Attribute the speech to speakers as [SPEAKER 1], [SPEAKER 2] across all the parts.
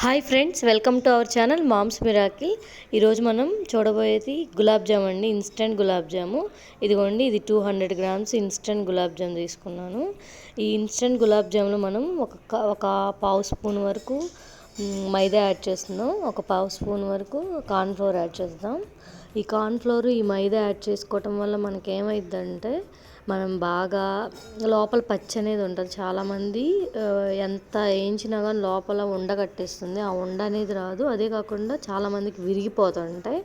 [SPEAKER 1] Hi friends welcome to our channel mom's miracle. ఈరోజు మనం చూడబోయేది గులాబ్ జామ్ అండి ఇన్స్టెంట్ గులాబ్ జాము. ఇదిగోండి ఇది two hundred grams instant gulab jam తీసుకున్నాను. ఈ ఇన్స్టెంట్ గులాబ్ జామ్లో మనం ఒక ఒక పావు స్పూన్ వరకు మైదా యాడ్ చేస్తున్నాం. ఒక పావు స్పూన్ వరకు కార్న్ఫ్లోర్ యాడ్ చేద్దాం. ఈ కార్న్ఫ్లోర్ ఈ మైదా యాడ్ చేసుకోవటం వల్ల మనకి ఏమైందంటే మనం బాగా లోపల పచ్చి అనేది ఉంటుంది. చాలామంది ఎంత వేయించినా కానీ లోపల ఉండగట్టేస్తుంది ఆ ఉండ అనేది రాదు. అదే కాకుండా చాలామందికి విరిగిపోతుంటాయి.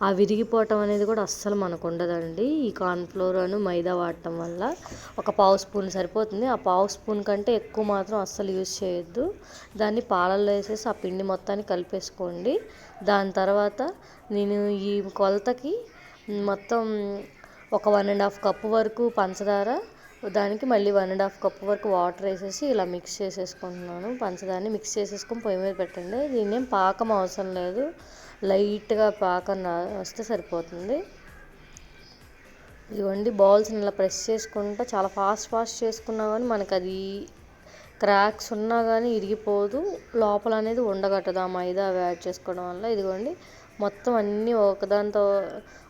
[SPEAKER 1] ఆ విరిగిపోవటం అనేది కూడా అస్సలు మనకు ఉండదండి. ఈ కార్న్ఫ్లోర్ అను మైదా వాడటం వల్ల ఒక పావు స్పూన్ సరిపోతుంది. ఆ పావు స్పూన్ కంటే ఎక్కువ మాత్రం అస్సలు యూజ్ చేయొద్దు. దాన్ని పాలల్లో వేసేసి ఆ పిండి మొత్తాన్ని కలిపేసుకోండి. దాని తర్వాత నేను ఈ కొలతకి మొత్తం ఒక వన్ అండ్ హాఫ్ కప్పు వరకు పంచదార దానికి మళ్ళీ వన్ అండ్ హాఫ్ కప్ వరకు వాటర్ వేసేసి ఇలా మిక్స్ చేసేసుకుంటున్నాను. పంచదాన్ని మిక్స్ చేసేసుకొని పొయ్యి మీద పెట్టండి. దీన్ని ఏం పాకం అవసరం లేదు. లైట్గా పాకం వస్తే సరిపోతుంది. ఇవ్వండి బాల్స్ని ఇలా ప్రెస్ చేసుకుంటా చాలా ఫాస్ట్ ఫాస్ట్ చేసుకున్నా కానీ మనకు అది క్రాక్స్ ఉన్నా కానీ ఇరిగిపోదు. లోపల అనేది ఉండగట్టదు ఆ మైదా అవి యాడ్ చేసుకోవడం వల్ల. ఇదిగోండి మొత్తం అన్నీ ఒకదాంతో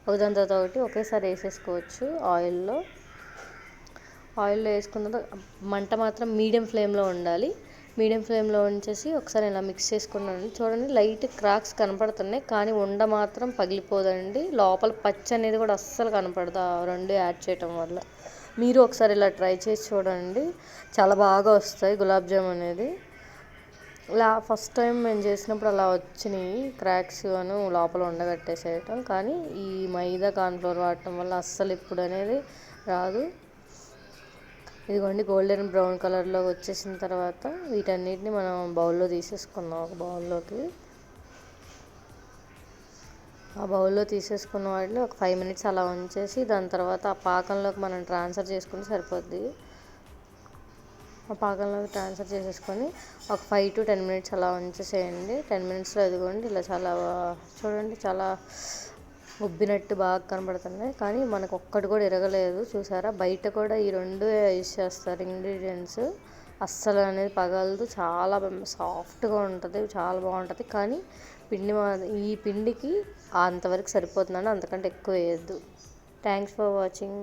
[SPEAKER 1] ఒకదాని తర్వాత ఒకటి ఒకేసారి వేసేసుకోవచ్చు ఆయిల్లో. ఆయిల్లో వేసుకున్న మంట మాత్రం మీడియం ఫ్లేమ్లో ఉండాలి. మీడియం ఫ్లేమ్లో ఉంచేసి ఒకసారి ఇలా మిక్స్ చేసుకున్నాను. చూడండి లైట్ క్రాక్స్ కనపడుతున్నాయి కానీ ఉండ మాత్రం పగిలిపోదండి. లోపల పచ్చి అనేది కూడా అస్సలు కనపడదు ఆ రెండు యాడ్ చేయటం వల్ల. మీరు ఒకసారి ఇలా ట్రై చేసి చూడండి. చాలా బాగా వస్తాయి గులాబ్ జామ్ అనేది. ఇలా ఫస్ట్ టైం మేము చేసినప్పుడు అలా వచ్చినాయి క్రాక్స్ అను లోపల ఉండగట్టేసేయటం కానీ ఈ మైదా కార్న్ఫ్లోర్ వాడటం వల్ల అస్సలు ఇప్పుడు అనేది రాదు. ఇదిగోండి గోల్డెన్ బ్రౌన్ కలర్లో వచ్చేసిన తర్వాత వీటన్నిటిని మనం బౌల్లో తీసేసుకుందాం ఒక బౌల్లోకి. ఆ బౌల్లో తీసేసుకున్న వాటిని ఒక ఫైవ్ మినిట్స్ అలా ఉంచేసి దాని తర్వాత ఆ పాకంలోకి మనం ట్రాన్స్ఫర్ చేసుకుంటే సరిపోద్ది. ఆ పాకంలోకి ట్రాన్స్ఫర్ చేసేసుకొని ఒక ఫైవ్ టు టెన్ మినిట్స్ అలా ఉంచేసేయండి. టెన్ మినిట్స్లో ఇదిగోండి ఇలా చాలా చూడండి చాలా ఉబ్బినట్టు బాగా కనబడుతున్నాయి. కానీ మనకు ఒక్కటి కూడా ఇరగలేదు చూసారా? బయట కూడా ఈ రెండు యూజ్ చేస్తారు ఇంగ్రీడియంట్స్. అస్సలు అనేది పగలదు. చాలా సాఫ్ట్గా ఉంటుంది. చాలా బాగుంటుంది. కానీ పిండి ఈ పిండికి అంతవరకు సరిపోతుందండి అంతకంటే ఎక్కువ వేయద్దు. Thanks for watching.